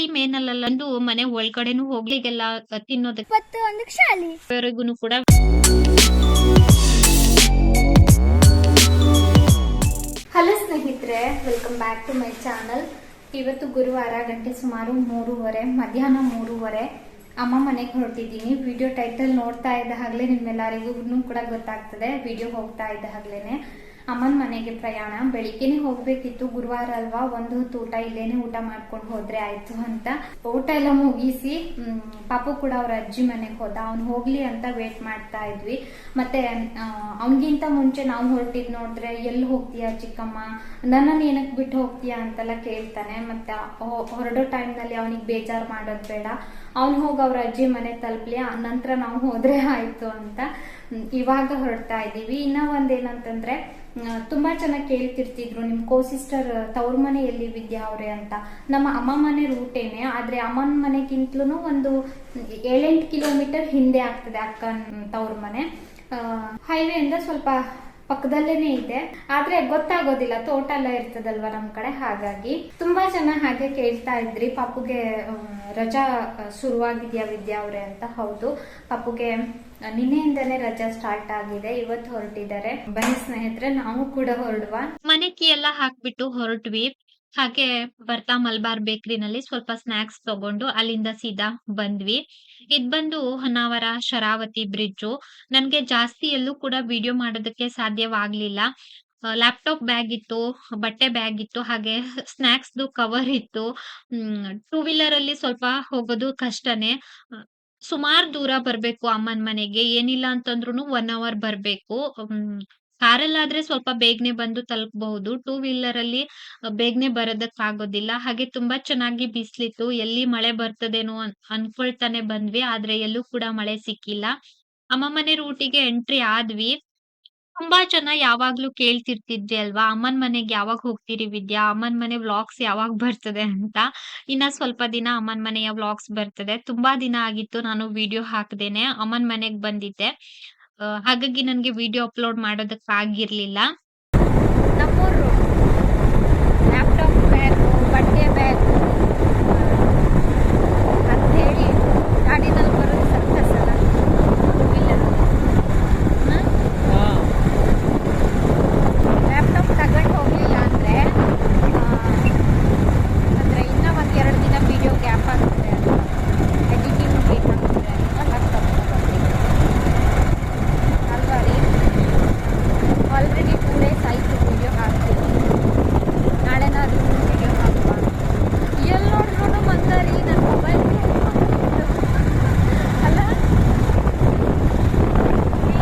April May ನಲ್ಲಂದು ಮನೆ ಒಳಗಡೆನು ಹೋಗ್ಲಿಗೆಲ್ಲ ತಿನ್ನೋದಕ್ಕೆ ಒಂದಕ್ಕೆ ಶಾಲಿ. ವರೆಗೂ ಕೂಡ ಹಲೋ ಸ್ನೇಹಿತರೆ welcome back to my channel ಇವತ್ತು ಗುರುವಾರ ಗಂಟೆ ಸುಮಾರು ಮೂರುವರೆ ಮಧ್ಯಾಹ್ನ ಮೂರುವರೆ ಅಮ್ಮ ಮನೆಗೆ ಹೊರಟಿದ್ದೀನಿ. ವಿಡಿಯೋ ಟೈಟಲ್ ನೋಡ್ತಾ ಇದ್ದ ಹಾಗಲೇ ನಿಮ್ಮೆಲ್ಲರಿಗೂ ಕೂಡ ಗೊತ್ತಾಗ್ತದೆ. ವಿಡಿಯೋ ಹೋಗ್ತಾ ಇದ್ದ ಹಾಗಲೇನೆ. ಅಮ್ಮನ ಮನೆಗೆ ಪ್ರಯಾಣ. ಬೆಳಿಗ್ಗೆನೆ ಹೋಗ್ಬೇಕಿತ್ತು. ಗುರುವಾರ ಅಲ್ವಾ? ಒಂದು ಹೊತ್ತು ಊಟ ಇಲ್ಲೇನೆ ಊಟ ಮಾಡ್ಕೊಂಡು ಹೋದ್ರೆ ಆಯ್ತು ಅಂತ. ಊಟ ಎಲ್ಲ ಮುಗಿಸಿ ಪಾಪು ಕೂಡ ಅವ್ರ ಅಜ್ಜಿ ಮನೆಗೆ ಹೋದ. ಅವ್ನು ಹೋಗ್ಲಿ ಅಂತ ವೇಟ್ ಮಾಡ್ತಾ ಇದ್ವಿ. ಮತ್ತೆ ಅವನಿಗಿಂತ ಮುಂಚೆ ನಾವು ಹೊರಟಿದ್ ನೋಡಿದ್ರೆ ಎಲ್ಲಿ ಹೋಗ್ತೀಯಾ ಚಿಕ್ಕಮ್ಮ? ನನ್ನನ್ನು ಏನಕ್ಕೆ ಬಿಟ್ಟು ಹೋಗ್ತೀಯಾ? ಅಂತೆಲ್ಲ ಕೇಳ್ತಾನೆ. ಮತ್ತೆ ಹೊರಡೋ ಟೈಮ್ನಲ್ಲಿ ಅವನಿಗೆ ಬೇಜಾರು ಮಾಡೋದು ಬೇಡ. ಅವ್ನು ಹೋಗಿ ಅವ್ರ ಅಜ್ಜಿ ಮನೆ ತಲುಪ್ಲಿ, ಆ, ನಂತರ ನಾವು ಹೋದ್ರೆ ಆಯ್ತು ಅಂತ ಇವಾಗ ಹೊರಡ್ತಾ ಇದ್ದೀವಿ ಇನ್ನ ಒಂದೇನಂತಂದ್ರೆ ತುಂಬಾ ಚೆನ್ನಾಗಿ ಕೇಳ್ತಿರ್ತಿದ್ರು. ನಿಮ್ ಕೋ ಸಿಸ್ಟರ್ ತವ್ರ ಮನೆ ಎಲ್ಲಿ ವಿದ್ಯಾ ಅವ್ರೆ ಅಂತ. ನಮ್ಮ ಅಮ್ಮ ಮನೆ ರೂಟೇನೆ ಆದ್ರೆ ಅಮ್ಮನ ಮನೆಗಿಂತಲೂ ಒಂದು ಏಳೆಂಟು ಕಿಲೋಮೀಟರ್ ಹಿಂದೆ ಆಗ್ತದೆ ಅಕ್ಕನ, ತವ್ರ ಮನೆ. ಹೈವೇ ಇಂದ ಸ್ವಲ್ಪ ಪಕ್ಕದಲ್ಲೇನೆ ಇದೆ. ಆದ್ರೆ ಗೊತ್ತಾಗೋದಿಲ್ಲ, ತೋಟ ಎಲ್ಲ ಇರ್ತದಲ್ವಾ ನಮ್ ಕಡೆ? ಹಾಗಾಗಿ ತುಂಬಾ ಜನ ಹಾಗೆ ಕೇಳ್ತಾ ಇದ್ರಿ. ಪಾಪುಗೆ ರಜಾ ಶುರುವಾಗಿದ್ಯಾ ವಿದ್ಯಾ ಅವ್ರೆ ಅಂತ? ಹೌದು. ಪಾಪುಗೆ ನಿನ್ನೆಯಿಂದನೇ ರಜಾ ಸ್ಟಾರ್ಟ್ ಆಗಿದೆ. ಇವತ್ತು ಹೊರಟಿದ್ದಾರೆ. ಬನ್ನಿ ಸ್ನೇಹಿತರೆ, ನಾವು ಕೂಡ ಹೊರಡುವ. ಮನೆ ಕೀ ಎಲ್ಲ ಹಾಕ್ಬಿಟ್ಟು ಹೊರಟ್ವಿ. ಹಾಗೆ ಬರ್ತಾ ಮಲ್ಬಾರ್ ಬೇಕರಿನಲ್ಲಿ ಸ್ವಲ್ಪ ಸ್ನಾಕ್ಸ್ ತಗೊಂಡು ಅಲ್ಲಿಂದ ಸೀದಾ ಬಂದ್ವಿ. ಇದ್ ಬಂದು ಹೊನ್ನಾವರ, ಶರಾವತಿ ಬ್ರಿಡ್ಜ್ ನನ್ಗೆ ಜಾಸ್ತಿ ಎಲ್ಲೂ ಕೂಡ ವಿಡಿಯೋ ಮಾಡೋದಕ್ಕೆ ಸಾಧ್ಯವಾಗ್ಲಿಲ್ಲ. ಲ್ಯಾಪ್ಟಾಪ್ ಬ್ಯಾಗ್ ಇತ್ತು, ಬಟ್ಟೆ ಬ್ಯಾಗ್ ಇತ್ತು, ಹಾಗೆ ಸ್ನಾಕ್ಸ್ ಕವರ್ ಇತ್ತು. ಟೂ ವೀಲರ್ ಅಲ್ಲಿ ಸ್ವಲ್ಪ ಹೋಗೋದು ಕಷ್ಟನೇ. ಸುಮಾರು ದೂರ ಬರ್ಬೇಕು ಅಮ್ಮನ್ ಮನೆಗೆ, ಏನಿಲ್ಲ ಅಂತಂದ್ರು ಒನ್ ಅವರ್ ಬರ್ಬೇಕು. ಕಾರಲ್ಲಾದ್ರೆ ಸ್ವಲ್ಪ ಬೇಗನೆ ಬಂದು ತಲುಪಬಹುದು. ಟೂ ವೀಲರ್ ಅಲ್ಲಿ ಬೇಗನೆ ಬೇಗನೆ ಬರೋದಕ್ಕಾಗೋದಿಲ್ಲ. ಹಾಗೆ ತುಂಬಾ ಚೆನ್ನಾಗಿ ಬಿಸ್ಲಿತ್ತು. ಎಲ್ಲಿ ಮಳೆ ಬರ್ತದೇನೋ ಅನ್, ಅನ್ಕೊಳ್ತಾನೆ ಬಂದ್ವಿ. ಆದ್ರೆ ಎಲ್ಲೂ ಕೂಡ ಮಳೆ ಸಿಕ್ಕಿಲ್ಲ. ಅಮ್ಮ ಮನೆ ರೂಟಿಗೆ ಎಂಟ್ರಿ ಆದ್ವಿ. ತುಂಬಾ ಜನ ಯಾವಾಗ್ಲೂ ಕೇಳ್ತಿರ್ತಿದ್ರಿ ಅಲ್ವಾ? ಅಮ್ಮನ್ ಮನೆಗ್ ಯಾವಾಗ ಹೋಗ್ತೀರಿ ವಿದ್ಯಾ? ಅಮ್ಮನ್ ಮನೆ ವ್ಲಾಗ್ಸ್ ಯಾವಾಗ ಬರ್ತದೆ ಅಂತ. ಇನ್ನ ಸ್ವಲ್ಪ ದಿನ ಅಮ್ಮನ್ ಮನೆಯ ವ್ಲಾಗ್ಸ್ ಬರ್ತದೆ. ತುಂಬಾ ದಿನ ಆಗಿತ್ತು ನಾನು ವಿಡಿಯೋ ಹಾಕ್ದೇನೆ. ಅಮ್ಮನ್ ಮನೆಗ್ ಬಂದಿದ್ದೆ. ಹಾಗಾಗಿ ನನ್ಗೆ ವಿಡಿಯೋ ಅಪ್ಲೋಡ್ ಮಾಡೋದಕ್ಕೆ ಆಗಿರ್ಲಿಲ್ಲ ನಮ್ಮೂರು ಲ್ಯಾಪ್ಟಾಪ್ ಬ್ಯಾಗು ಬಟ್ಟೆ ಬ್ಯಾಗು ಅಂತ ಹೇಳಿ ಗಾಡಿನಲ್ಲಿ ಬರೋದು ಸರ್ಕಸ್ ಅಲ್ಲ ಲ್ಯಾಪ್ಟಾಪ್ ತಗೊಂಡು ಹೋಗಲಿಲ್ಲ ಅಂದರೆ ಅಂದರೆ ಇನ್ನೂ ಒಂದು ಎರಡು ದಿನ ವಿಡಿಯೋ ಗ್ಯಾಪ್ ಆಗ್ತದೆ ಎಡಿಟಿಂಗ್ ಬೇಕಾಗ್ತದೆ ಅಂತ ಲ್ಯಾಪ್ಟಾಪ್ ತಗೊಂಡು ಅಲ್ವಾ ರೀ ಆಲ್ರೆಡಿ ಟೂ ಡೇಸ್ ಆಯಿತು ವಿಡಿಯೋ ಹಾಕ್ತೀನಿ ನಾಳೆನಾದ್ರೂ ವಿಡಿಯೋ ಹಾಕುವ ಎಲ್ಲಿ ನೋಡಿದ್ರು ಬಂದಾರಿ ನನ್ನ ಮೊಬೈಲ್ ಅಲ್ಲ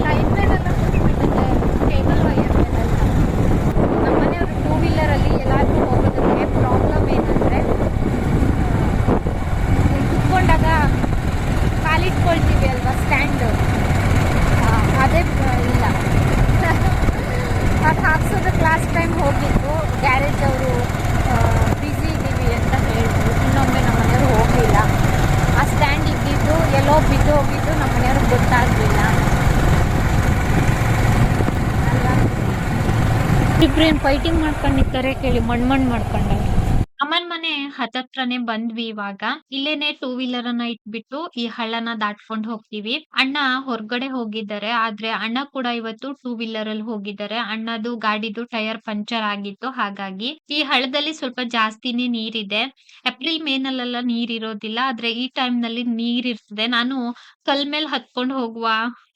ಲೈನ್ ಮೇಲೆಲ್ಲ ಕೂತ್ಬಿಟ್ಟಿದೆ ಕೇಬಲ್ ವೈರ್ ಮೇಲೆಲ್ಲ ನಮ್ಮನೆಯವರು ಟೂ ವೀಲರಲ್ಲಿ ಎಲ್ಲಾದ್ರೂ ಹೋಗೋದಕ್ಕೆ ಪ್ರಾಬ್ಲಮ್ ಏನಂದರೆ ಕುತ್ಕೊಂಡಾಗ ಕಾಲಿಟ್ಕೊಳ್ತೀವಿ ಅಲ್ವಾ ಸ್ಟ್ಯಾಂಡು ಅದೇ ಆ, ಇಲ್ಲ ಅದು ಹಾಕ್ಸೋದಕ್ಕೆ ಲಾಸ್ಟ್ ಟೈಮ್ ಹೋಗಿದ್ದು ಗ್ಯಾರೇಜ್ ಅವರು ಬ್ಯುಸಿ ಇದ್ದೀವಿ ಅಂತ ಹೇಳಿದ್ರು ಇನ್ನೊಮ್ಮೆ ನಮ್ಮ ಮನೆಯವರು ಹೋಗಲಿಲ್ಲ ಆ ಸ್ಟ್ಯಾಂಡ್ ಇದ್ದಿದ್ದು ಎಲ್ಲೋ ಬಿದ್ದು ಹೋಗಿದ್ದು ನಮ್ಮ ಮನೆಯವ್ರಿಗೆ ಗೊತ್ತಾಗಲಿಲ್ಲ ಅಲ್ವಾ ಇಬ್ರೇನು ಫೈಟಿಂಗ್ ಮಾಡ್ಕೊಂಡಿರ್ತಾರೆ ಕೇಳಿ ಮಣ್ಣು ಮಣ್ಣು ಮಾಡ್ಕೊಂಡ ಅಮ್ಮನ್ ಮನೆ ಹತ್ತತ್ರನೇ ಬಂದ್ವಿ ಇವಾಗ. ಇಲ್ಲೇನೆ ಟೂ ವೀಲರ್ ಅನ್ನ ಇಟ್ಬಿಟ್ಟು ಈ ಹಳ್ಳನ ದಾಟ್ಕೊಂಡ್ ಹೋಗ್ತೀವಿ. ಅಣ್ಣ ಹೊರಗಡೆ ಹೋಗಿದ್ದಾರೆ, ಆದ್ರೆ ಅಣ್ಣ ಕೂಡ ಇವತ್ತು ಟೂ ವೀಲರ್ ಅಲ್ಲಿ ಹೋಗಿದ್ದಾರೆ. ಅಣ್ಣದು ಗಾಡಿದು ಟೈರ್ ಪಂಚರ್ ಆಗಿತ್ತು, ಹಾಗಾಗಿ ಈ ಹಳ್ಳದಲ್ಲಿ ಸ್ವಲ್ಪ ಜಾಸ್ತಿನೇ ನೀರಿದೆ. ಏಪ್ರಿಲ್ ಮೇ ನಲ್ಲೆಲ್ಲ ನೀರ್ ಇರೋದಿಲ್ಲ ಆದ್ರೆ ಈ ಟೈಮ್ನಲ್ಲಿ ನೀರ್ ಇರ್ತದೆ ನಾನು ಕಲ್ ಮೇಲ್ ಹತ್ಕೊಂಡ್ ಹೋಗುವ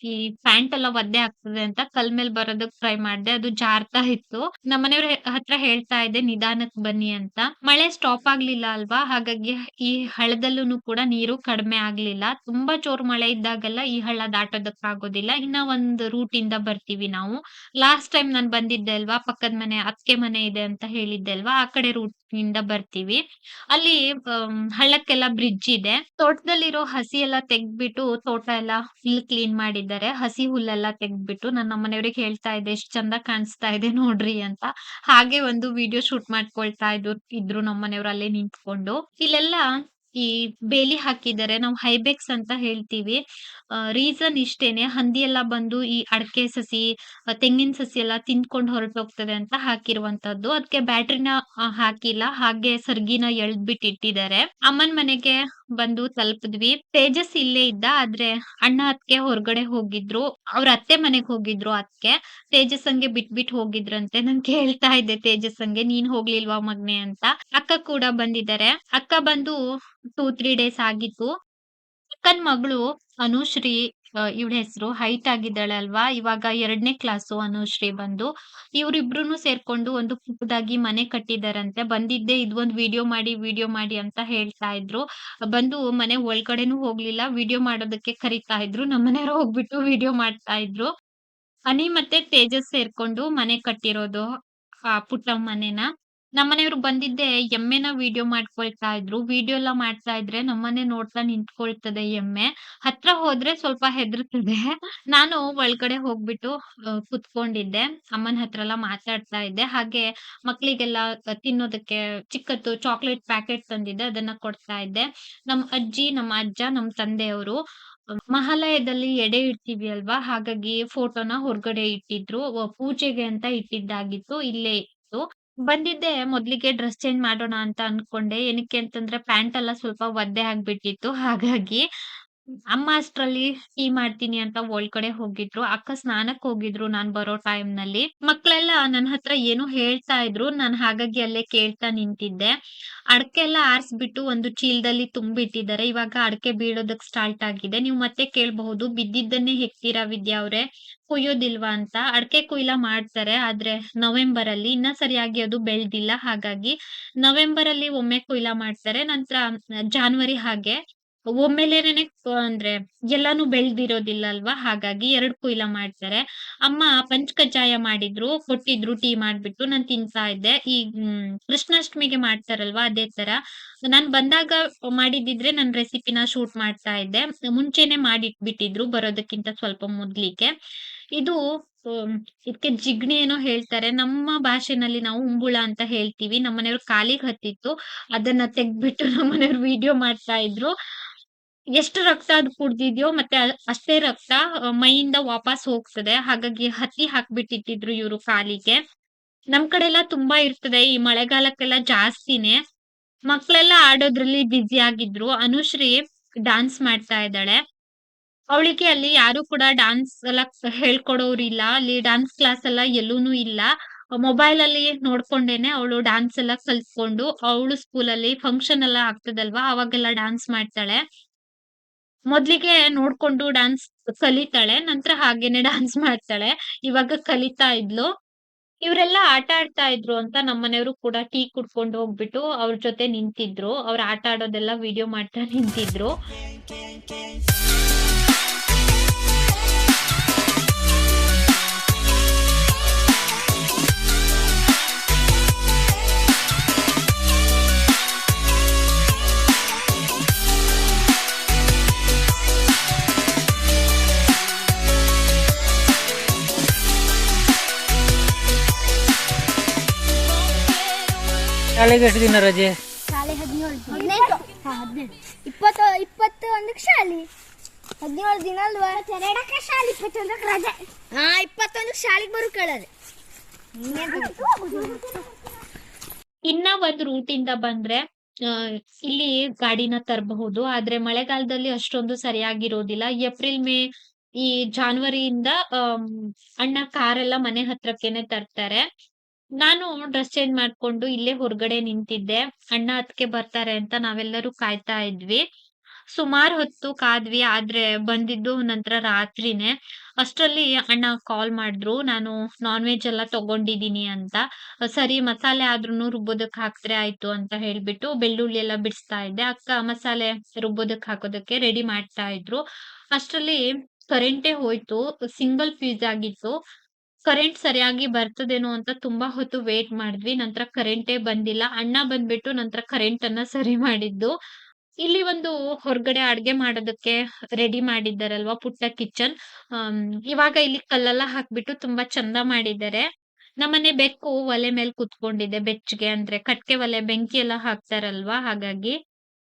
ಈ ಪ್ಯಾಂಟ್ ಎಲ್ಲ ಒದ್ದೆ ಆಗ್ತದೆ ಅಂತ ಕಲ್ ಮೇಲ್ ಬರೋದಕ್ ಟ್ರೈ ಮಾಡ್ದೆ, ಅದು ಜಾರ್ತಾ ಇತ್ತು. ನಮ್ಮನೆಯವ್ರ ಹತ್ರ ಹೇಳ್ತಾ ಇದೆ ನಿಧಾನಕ್ ಬನ್ನಿ ಅಂತ. ಮಳೆ ಸ್ಟಾಪ್ ಆಗ್ಲಿಲ್ಲ ಅಲ್ವಾ? ಹಾಗಾಗಿ ಈ ಹಳ್ಳದಲ್ಲೂ ಕೂಡ ನೀರು ಕಡಿಮೆ ಆಗ್ಲಿಲ್ಲ. ತುಂಬಾ ಚೋರ್ ಮಳೆ ಇದ್ದಾಗೆಲ್ಲ ಈ ಹಳ್ಳ ದಾಟೋದಕ್ ಆಗೋದಿಲ್ಲ. ಇನ್ನ ಒಂದ್ ರೂಟ್ ಇಂದ ಬರ್ತೀವಿ ನಾವು. ಲಾಸ್ಟ್ ಟೈಮ್ ನಾನ್ ಬಂದಿದ್ದೆ ಅಲ್ವಾ? ಪಕ್ಕದ ಮನೆ ಅತ್ತೆ ಮನೆ ಇದೆ ಅಂತ ಹೇಳಿದ್ದೆ ಅಲ್ವಾ? ಆ ಕಡೆ ರೂಟ್ ಇಂದ ಬರ್ತೀವಿ. ಅಲ್ಲಿ ಹಳ್ಳಕ್ಕೆಲ್ಲ ಬ್ರಿಡ್ಜ್ ಇದೆ. ತೋಟದಲ್ಲಿರೋ ಹಸಿ ಎಲ್ಲ ತೆಗ್ದ್ಬಿಟ್ಟು, ತೋಟ ಎಲ್ಲ ಫುಲ್ ಕ್ಲೀನ್ ಮಾಡಿದ್ದಾರೆ. ಹಸಿ ಹುಲ್ಲೆಲ್ಲ ತೆಗ್ದ್ಬಿಟ್ಟು ನನ್ನ ಮನೆಯವ್ರಿಗೆ ಹೇಳ್ತಾ ಇದೆ ಎಷ್ಟ್ ಚಂದ ಕಾಣಿಸ್ತಾ ಇದೆ ನೋಡ್ರಿ ಅಂತ. ಹಾಗೆ ಒಂದು ವಿಡಿಯೋ ಶೂಟ್ ಮಾಡ್ಕೊಳ್ತಾ ಇದ್ರು ಇದ್ರು ನಮ್ಮನೆಯವ್ರು ಅಲ್ಲೇ ನಿಂತ್ಕೊಂಡು. ಇಲ್ಲೆಲ್ಲ ಈ ಬೇಲಿ ಹಾಕಿದ್ದಾರೆ. ನಾವು ಹೈಬೆಕ್ಸ್ ಅಂತ ಹೇಳ್ತೀವಿ. ರೀಸನ್ ಇಷ್ಟೇನೆ ಹಂದಿ ಎಲ್ಲ ಬಂದು ಈ ಅಡಕೆ ಸಸಿ, ತೆಂಗಿನ ಸಸಿ ಎಲ್ಲ ತಿಂದ್ಕೊಂಡು ಹೊರಟೋಗ್ತದೆ ಅಂತ ಹಾಕಿರುವಂತದ್ದು. ಅದಕ್ಕೆ ಬ್ಯಾಟ್ರಿನ ಹಾಕಿಲ್ಲ. ಹಾಗೆ ಸರ್ಗಿನ ಎಳ್ದ್‌ಬಿಟ್ಟು ಇಟ್ಟಿದ್ದಾರೆ. ಅಮ್ಮನ್ ಮನೆಗೆ ಬಂದು ತಲುಪಿದ್ವಿ. ತೇಜಸ್ ಇಲ್ಲೇ ಇದ್ದ. ಆದ್ರೆ ಅಣ್ಣ, ಅತ್ತೆ ಹೊರಗಡೆ ಹೋಗಿದ್ರು. ಅವ್ರ ಅತ್ತೆ ಮನೆಗ್ ಹೋಗಿದ್ರು ಅದ್ಕೆ. ಬಿಟ್ ಬಿಟ್ ಹೋಗಿದ್ರಂತೆ. ನಾನ್ ಕೇಳ್ತಾ ಇದ್ದೆ ತೇಜಸ್ಸಂಗೆ ನೀನ್ ಹೋಗ್ಲಿಲ್ವಾ ಮಗ್ನೆ ಅಂತ. ಅಕ್ಕ ಕೂಡ ಬಂದಿದ್ದಾರೆ. ಅಕ್ಕ ಬಂದು 2, 3 ಡೇಸ್ ಆಗಿತ್ತು. ಅಕ್ಕನ್ ಮಗಳು ಅನುಶ್ರೀ ಇವಳ ಹೆಸರು ಹೈಟ್ ಆಗಿದ್ದಾಳೆ ಅಲ್ವಾ? ಇವಾಗ ಎರಡನೇ ಕ್ಲಾಸು ಅನುಶ್ರೀ ಬಂದು. ಇವ್ರಿಬ್ರುನು ಸೇರ್ಕೊಂಡು ಒಂದು ಪುಟ್ಟದಾಗಿ ಮನೆ ಕಟ್ಟಿದಾರಂತೆ. ಬಂದಿದ್ದೆ ಇದೊಂದು ವಿಡಿಯೋ ಮಾಡಿ, ವಿಡಿಯೋ ಮಾಡಿ ಅಂತ ಹೇಳ್ತಾ ಇದ್ರು. ಬಂದು ಮನೆ ಒಳಗಡೆನೂ ಹೋಗ್ಲಿಲ್ಲ. ವಿಡಿಯೋ ಮಾಡೋದಕ್ಕೆ ಕರೀತಾ ಇದ್ರು. ನಮ್ಮನೆಯವ್ರು ಹೋಗ್ಬಿಟ್ಟು ವಿಡಿಯೋ ಮಾಡ್ತಾ ಇದ್ರು. ಹನಿ ಮತ್ತೆ ತೇಜಸ್ ಸೇರ್ಕೊಂಡು ಮನೆ ಕಟ್ಟಿರೋದು. ಆ ಪುಟ್ಟ ಮನೆನ. ನಮ್ಮನೆಯವ್ರು ಬಂದಿದ್ದೆ ಎಮ್ಮೆನ ವಿಡಿಯೋ ಮಾಡ್ಕೊಳ್ತಾ ಇದ್ರು. ವಿಡಿಯೋ ಎಲ್ಲ ಮಾಡ್ತಾ ಇದ್ರೆ ನಮ್ಮನೆ ನೋಡ್ತಾ ನಿಂತ್ಕೊಳ್ತದೆ ಎಮ್ಮೆ. ಹತ್ರ ಹೋದ್ರೆ ಸ್ವಲ್ಪ ಹೆದರ್ತದೆ ನಾನು ಒಳಗಡೆ ಹೋಗ್ಬಿಟ್ಟು ಕುತ್ಕೊಂಡಿದ್ದೆ. ಅಮ್ಮನ ಹತ್ರ ಎಲ್ಲ ಮಾತಾಡ್ತಾ ಇದ್ದೆ. ಹಾಗೆ ಮಕ್ಳಿಗೆಲ್ಲ ತಿನ್ನೋದಕ್ಕೆ ಚಿಕ್ಕದ್ದು ಚಾಕ್ಲೇಟ್ ಪ್ಯಾಕೆಟ್ ತಂದಿದ್ದೆ. ಅದನ್ನ ಕೊಡ್ತಾ ಇದ್ದೆ. ನಮ್ಮ ಅಜ್ಜಿ, ನಮ್ಮ ಅಜ್ಜ, ನಮ್ಮ ತಂದೆಯವರು ಮಹಾಲಯದಲ್ಲಿ ಎಡೆ ಇಡ್ತೀವಿ ಅಲ್ವಾ? ಹಾಗಾಗಿ ಫೋಟೋನ ಹೊರಗಡೆ ಇಟ್ಟಿದ್ರು. ಪೂಜೆಗೆ ಅಂತ ಇಟ್ಟಿದ್ದಾಗಿತ್ತು. ಇಲ್ಲೇ ಇತ್ತು. ಬಂದಿದ್ದೆ, ಮೊದ್ಲಿಗೆ ಡ್ರೆಸ್ ಚೇಂಜ್ ಮಾಡೋಣ ಅಂತ ಅನ್ಕೊಂಡೆ. ಏನಕ್ಕೆ ಅಂತಂದ್ರೆ ಪ್ಯಾಂಟ್ ಎಲ್ಲ ಸ್ವಲ್ಪ ಒದ್ದೆ ಆಗ್ಬಿಟ್ಟಿತ್ತು. ಹಾಗಾಗಿ ಅಮ್ಮ ಅಷ್ಟ್ರಲ್ಲಿ ಟೀ ಮಾಡ್ತೀನಿ ಅಂತ ಒಳಗಡೆ ಹೋಗಿದ್ರು. ಅಕ್ಕ ಸ್ನಾನಕ್ ಹೋಗಿದ್ರು ನಾನ್ ಬರೋ ಟೈಮ್‌ನಲ್ಲಿ. ಮಕ್ಳೆಲ್ಲ ನನ್ ಹತ್ರ ಏನೋ ಹೇಳ್ತಾ ಇದ್ರು. ನಾನ್ ಹಾಗಾಗಿ ಅಲ್ಲೇ ಕೇಳ್ತಾ ನಿಂತಿದ್ದೆ. ಅಡಕೆ ಎಲ್ಲ ಆರ್ಸ್‌ಬಿಟ್ಟು ಒಂದು ಚೀಲದಲ್ಲಿ ತುಂಬಿಟ್ಟಿದ್ದಾರೆ. ಇವಾಗ ಅಡಕೆ ಬೀಳೋದಕ್ ಸ್ಟಾರ್ಟ್ ಆಗಿದೆ. ನೀವು ಮತ್ತೆ ಕೇಳ್ಬಹುದು ಬಿದ್ದಿದ್ದನ್ನೇ ಹೆಕ್ತೀರಾ ವಿದ್ಯಾ ಅವ್ರೆ, ಕೊಯ್ಯೋದಿಲ್ವಾ ಅಂತ. ಅಡಕೆ ಕೊಯ್ಲ ಮಾಡ್ತಾರೆ. ಆದ್ರೆ ನವೆಂಬರಲ್ಲಿ. ಇನ್ನ ಸರಿಯಾಗಿ ಅದು ಬೆಳ್ದಿಲ್ಲ. ಹಾಗಾಗಿ ನವೆಂಬರಲ್ಲಿ ಒಮ್ಮೆ ಕೊಯ್ಲ ಮಾಡ್ತಾರೆ. ನಂತರ ಜಾನ್ವರಿ ಹಾಗೆ ಒಮ್ಮೆಲೇನೆ ಅಂದ್ರೆ ಎಲ್ಲಾನು ಬೆಳ್ದಿರೋದಿಲ್ಲ ಅಲ್ವಾ? ಹಾಗಾಗಿ ಎರಡ್ ಕುಯ್ಲ ಮಾಡ್ತಾರೆ. ಅಮ್ಮ ಪಂಚ್ ಕಜ್ಜಾಯ ಮಾಡಿದ್ರು. ಕೊಟ್ಟಿದ್ರು, ಟೀ ಮಾಡ್ಬಿಟ್ಟು. ನಾನ್ ತಿಂತಾ ಇದ್ದೆ. ಈ ಕೃಷ್ಣಾಷ್ಟಮಿಗೆ ಮಾಡ್ತಾರಲ್ವಾ? ಅದೇ ತರ. ನಾನ್ ಬಂದಾಗ ಮಾಡಿದಿದ್ರೆ ನನ್ ರೆಸಿಪಿನ ಶೂಟ್ ಮಾಡ್ತಾ ಇದ್ದೆ. ಮುಂಚೆನೆ ಮಾಡಿಟ್ಬಿಟ್ಟಿದ್ರು ಬರೋದಕ್ಕಿಂತ ಸ್ವಲ್ಪ ಮೊದ್ಲಿಕ್ಕೆ ಇದು ಇದಕ್ಕೆ ಜಿಗ್ಣಿ ಏನೋ ಹೇಳ್ತಾರೆ. ನಮ್ಮ ಭಾಷೆನಲ್ಲಿ ನಾವು ಉಂಬುಳ ಅಂತ ಹೇಳ್ತೀವಿ. ನಮ್ಮನೆಯವ್ರು ಕಾಲಿಗೆ ಹತ್ತಿತ್ತು. ಅದನ್ನ ತೆಗ್ದ್ಬಿಟ್ಟು ನಮ್ಮನೆಯವ್ರು ವಿಡಿಯೋ ಮಾಡ್ತಾ ಇದ್ರು. ಎಷ್ಟು ರಕ್ತ ಅದು ಕುಡ್ದಿದ್ಯೋ ಮತ್ತೆ ಅಷ್ಟೇ ರಕ್ತ ಮೈಯಿಂದ ವಾಪಸ್ ಹೋಗ್ತದೆ. ಹಾಗಾಗಿ ಹತ್ತಿ ಹಾಕ್ಬಿಟ್ಟಿಟ್ಟಿದ್ರು ಇವ್ರು ಕಾಲಿಗೆ. ನಮ್ ಕಡೆ ಎಲ್ಲ ತುಂಬಾ ಇರ್ತದೆ. ಈ ಮಳೆಗಾಲಕ್ಕೆಲ್ಲ ಜಾಸ್ತಿನೇ. ಮಕ್ಕಳೆಲ್ಲ ಆಡೋದ್ರಲ್ಲಿ ಬ್ಯುಸಿ ಆಗಿದ್ರು. ಅನುಶ್ರೀ ಡಾನ್ಸ್ ಮಾಡ್ತಾ ಇದ್ದಾಳೆ. ಅವಳಿಗೆ ಅಲ್ಲಿ ಯಾರು ಕೂಡ ಡಾನ್ಸ್ ಎಲ್ಲ ಹೇಳ್ಕೊಡೋರಿಲ್ಲ. ಅಲ್ಲಿ ಡಾನ್ಸ್ ಕ್ಲಾಸ್ ಎಲ್ಲ ಎಲ್ಲೂನು ಇಲ್ಲ. ಮೊಬೈಲ್ ಅಲ್ಲಿ ನೋಡ್ಕೊಂಡೇನೆ ಅವಳು ಡಾನ್ಸ್ ಎಲ್ಲ ಕಲ್ತ್ಕೊಂಡು, ಅವಳು ಸ್ಕೂಲಲ್ಲಿ ಫಂಕ್ಷನ್ ಎಲ್ಲ ಆಗ್ತದಲ್ವಾ? ಅವಾಗೆಲ್ಲ ಡಾನ್ಸ್ ಮಾಡ್ತಾಳೆ. ಮೊದ್ಲಿಗೆ ನೋಡ್ಕೊಂಡು ಡಾನ್ಸ್ ಕಲಿತಾಳೆ. ನಂತರ ಹಾಗೇನೆ ಡಾನ್ಸ್ ಮಾಡ್ತಾಳೆ. ಇವಾಗ ಕಲಿತಾ ಇದ್ಲು. ಇವರೆಲ್ಲ ಆಟ ಆಡ್ತಾ ಇದ್ರು ಅಂತ ನಮ್ಮನೆಯವರು ಕೂಡ ಟೀ ಕುಡ್ಕೊಂಡು ಹೋಗ್ಬಿಟ್ಟು ಅವ್ರ ಜೊತೆ ನಿಂತಿದ್ರು. ಅವ್ರ ಆಟ ಆಡೋದೆಲ್ಲ ವಿಡಿಯೋ ಮಾಡ್ತಾ ನಿಂತಿದ್ರು. ಶಾಲೆಗೆ ಎಷ್ಟು ದಿನ ರಜೆ? ಶಾಲೆ ಹದಿನೇಳು ಹದಿನೆಂಟು. ಹಾಂ ಹದಿನೆಂಟು. ಇಪ್ಪತ್ತು ಇಪ್ಪತ್ತು ಒಂದಕ್ಕೆ ಶಾಲೆ. ಹದಿನೇಳು ದಿನ ಅಲ್ವಾ? ಎರಡಕ್ಕೆ ಶಾಲೆ ಇಪ್ಪತ್ತೊಂದಕ್ಕೆ ರಜೆ. ಹಾಂ ಇಪ್ಪತ್ತೊಂದಕ್ಕೆ ಶಾಲೆಗೆ ಬರೋ ಕೇಳೋದು. ಇನ್ನ ಒಂದ್ ರೂಟಿಂದ ಬಂದ್ರೆ ಆ ಇಲ್ಲಿ ಗಾಡಿನ ತರಬಹುದು. ಆದ್ರೆ ಮಳೆಗಾಲದಲ್ಲಿ ಅಷ್ಟೊಂದು ಸರಿಯಾಗಿರೋದಿಲ್ಲ. ಏಪ್ರಿಲ್, ಮೇ ಈ ಜಾನ್ವರಿಯಿಂದ ಅಣ್ಣ ಕಾರೆಲ್ಲ ಮನೆ ಹತ್ರಕ್ಕೆನೆ ತರ್ತಾರೆ. ನಾನು ಡ್ರೆಸ್ ಚೇಂಜ್ ಮಾಡ್ಕೊಂಡು ಇಲ್ಲೇ ಹೊರಗಡೆ ನಿಂತಿದ್ದೆ. ಅಣ್ಣ ಅದಕ್ಕೆ ಬರ್ತಾರೆ ಅಂತ ನಾವೆಲ್ಲರೂ ಕಾಯ್ತಾ ಇದ್ವಿ. ಸುಮಾರು ಹೊತ್ತು ಕಾದ್ವಿ. ಆದ್ರೆ ಬಂದಿದ್ದು ನಂತರ ರಾತ್ರಿನೇ. ಅಷ್ಟರಲ್ಲಿ ಅಣ್ಣ ಕಾಲ್ ಮಾಡಿದ್ರು. ನಾನು ನಾನ್ ವೆಜ್ ಎಲ್ಲ ತಗೊಂಡಿದ್ದೀನಿ ಅಂತ. ಸರಿ, ಮಸಾಲೆ ಆದ್ರೂ ರುಬ್ಬೋದಕ್ಕೆ ಹಾಕಿದ್ರೆ ಆಯ್ತು ಅಂತ ಹೇಳ್ಬಿಟ್ಟು ಬೆಳ್ಳುಳ್ಳಿ ಎಲ್ಲ ಬಿಡಿಸ್ತಾ ಇದ್ದೆ. ಅಕ್ಕ ಮಸಾಲೆ ರುಬ್ಬೋದಕ್ಕೆ ಹಾಕೋದಕ್ಕೆ ರೆಡಿ ಮಾಡ್ತಾ ಇದ್ರು. ಅಷ್ಟರಲ್ಲಿ ಕರೆಂಟೇ ಹೋಯ್ತು. ಸಿಂಗಲ್ ಫ್ಯೂಸ್ ಆಗಿತ್ತು. ಕರೆಂಟ್ ಸರಿಯಾಗಿ ಬರ್ತದೇನೋ ಅಂತ ತುಂಬಾ ಹೊತ್ತು ವೇಟ್ ಮಾಡಿದ್ವಿ. ನಂತರ ಕರೆಂಟೇ ಬಂದಿಲ್ಲ. ಅಣ್ಣ ಬಂದ್ಬಿಟ್ಟು ನಂತರ ಕರೆಂಟ್ ಅನ್ನ ಸರಿ ಮಾಡಿದ್ದು. ಇಲ್ಲಿ ಒಂದು ಹೊರಗಡೆ ಅಡ್ಗೆ ಮಾಡೋದಕ್ಕೆ ರೆಡಿ ಮಾಡಿದ್ದಾರಲ್ವಾ ಪುಟ್ಟ ಕಿಚನ್. ಇವಾಗ ಇಲ್ಲಿ ಕಲ್ಲೆಲ್ಲ ಹಾಕ್ಬಿಟ್ಟು ತುಂಬಾ ಚಂದ ಮಾಡಿದ್ದಾರೆ. ನಮ್ಮನೆ ಬೆಕ್ಕು ಒಲೆ ಮೇಲೆ ಕುತ್ಕೊಂಡಿದೆ ಬೆಚ್ಚಗೆ ಅಂದ್ರೆ ಕಟ್ಕೆ ಒಲೆ ಬೆಂಕಿ ಎಲ್ಲ ಹಾಕ್ತಾರಲ್ವಾ ಹಾಗಾಗಿ.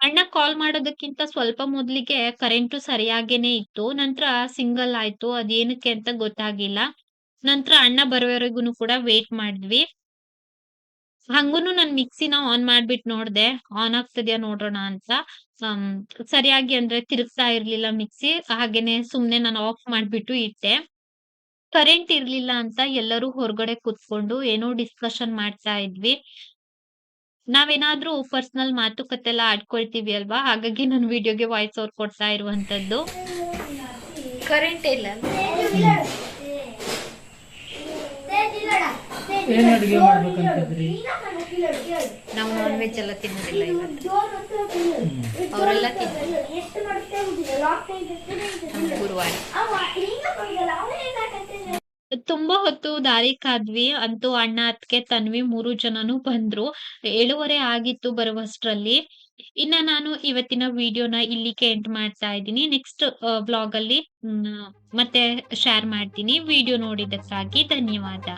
ಅಣ್ಣ ಕಾಲ್ ಮಾಡೋದಕ್ಕಿಂತ ಸ್ವಲ್ಪ ಮೊದ್ಲಿಗೆ ಕರೆಂಟು ಸರಿಯಾಗೇನೆ ಇತ್ತು. ನಂತರ ಸಿಂಗಲ್ ಆಯ್ತು. ಅದೇನಕ್ಕೆ ಅಂತ ಗೊತ್ತಾಗಿಲ್ಲ. ನಂತರ ಅಣ್ಣ ಬರೋವರೆಗೂ ಕೂಡ ವೇಟ್ ಮಾಡಿದ್ವಿ. ಹಂಗೂನು ನಾನು ಮಿಕ್ಸಿನ ಆನ್ ಮಾಡ್ಬಿಟ್ಟು ನೋಡ್ದೆ. ಆನ್ ಆಗ್ತದ್ಯಾ ನೋಡೋಣ ಅಂತ. ಸರಿಯಾಗಿ ಅಂದ್ರೆ ತಿರುಗ್ತಾ ಇರ್ಲಿಲ್ಲ ಮಿಕ್ಸಿ. ಹಾಗೇನೆ ಸುಮ್ನೆ ನಾನು ಆಫ್ ಮಾಡ್ಬಿಟ್ಟು ಇಟ್ಟೆ. ಕರೆಂಟ್ ಇರ್ಲಿಲ್ಲ ಅಂತ ಎಲ್ಲರೂ ಹೊರಗಡೆ ಕೂತ್ಕೊಂಡು ಏನೋ ಡಿಸ್ಕಷನ್ ಮಾಡ್ತಾ ಇದ್ವಿ. ನಾವೇನಾದ್ರೂ ಪರ್ಸನಲ್ ಮಾತುಕತೆ ಎಲ್ಲ ಆಡ್ಕೊಳ್ತೀವಿ ಅಲ್ವಾ? ಹಾಗಾಗಿ ನಾನು ವಿಡಿಯೋಗೆ ವಾಯ್ಸ್ ಅವ್ರು ಕೊಡ್ತಾ ಇರುವಂತದ್ದು. ಕರೆಂಟ್ ಇಲ್ಲ ಏನ್ ಅಡುಗೆ ಮಾಡ್ಬೇಕಂತಿದ್ರಿ ನಾವು ನಾನ್ ವೆಜ್ ಎಲ್ಲ ತಿನ್ನೋದಿಲ್ಲ ಇವತ್ತು. ಅವರೆಲ್ಲ ಗುರುವಾರ. ತುಂಬಾ ಹೊತ್ತು ದಾರಿ ಕಾದ್ವಿ. ಅಂತೂ ಅಣ್ಣ, ಅತ್ತಿಗೆ, ತನ್ವಿ ಮೂರು ಜನನು ಬಂದ್ರು. 7:30 ಆಗಿತ್ತು ಬರುವಷ್ಟ್ರಲ್ಲಿ. ಇನ್ನ ನಾನು ಇವತ್ತಿನ ವಿಡಿಯೋನ ಇಲ್ಲಿಗೆ ಎಂಡ್ ಮಾಡ್ತಾ ಇದ್ದೀನಿ. ನೆಕ್ಸ್ಟ್ ಬ್ಲಾಗ್ ಹ್ಮ್ ಮತ್ತೆ ಶೇರ್ ಮಾಡ್ತೀನಿ. ವಿಡಿಯೋ ನೋಡಿದ್ದಕ್ಕಾಗಿ ಧನ್ಯವಾದ.